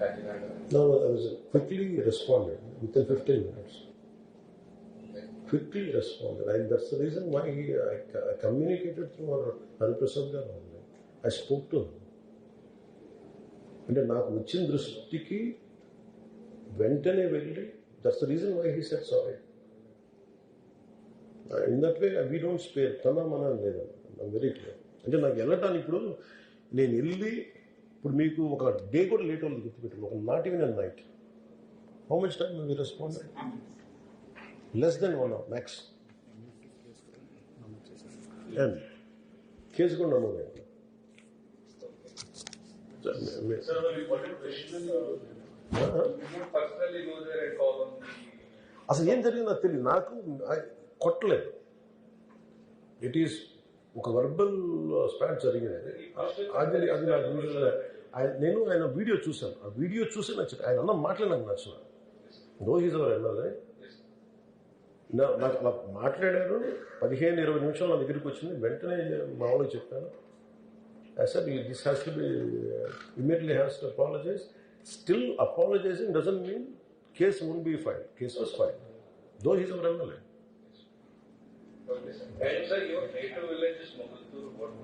Kakinada. No, no, I was quickly responded within 15 minutes. Quickly responded. And that's the reason why he, I, I communicated through our Hariprasad garu only. I spoke to him. అంటే నాకు వచ్చిన దృష్టికి వెంటనే వెళ్ళి that's the reason why he set sorry in that way we don't spare తన మన లేదన్నమాట very clear అంటే నాకు వెళ్ళటానికి ఇప్పుడు నేను వెళ్ళి ఇప్పుడు మీకు ఒక డే కూడా లేట్ అవుతుంది గుర్తుపెట్టుకో. ఒక not even an night how much time me respond less than one hour max case కూడా నమోదు అసలు ఏం జరిగిందో తెలియదు. నాకు కొట్టలేదు. ఇట్ ఈస్ ఒక వర్బల్ స్పాట్ జరిగింది. అది అది నాకు ఆయన- నేను ఆయన వీడియో చూశాను. ఆ వీడియో చూసి నచ్చింది ఆయన అన్న మాటలే నాకు నచ్చిన నో హీజ్ అవర్ ఎన్నదే నా- నాకు మాట్లాడారు. పదిహేను ఇరవై నిమిషాలు నా దగ్గరికి వచ్చింది. వెంటనే మామూలుగా చెప్పాను. Sir this has to be immediately has to apologise still apologising doesn't mean case won be file case was file though he's our MLA And sir, your native village is Mogaddur. What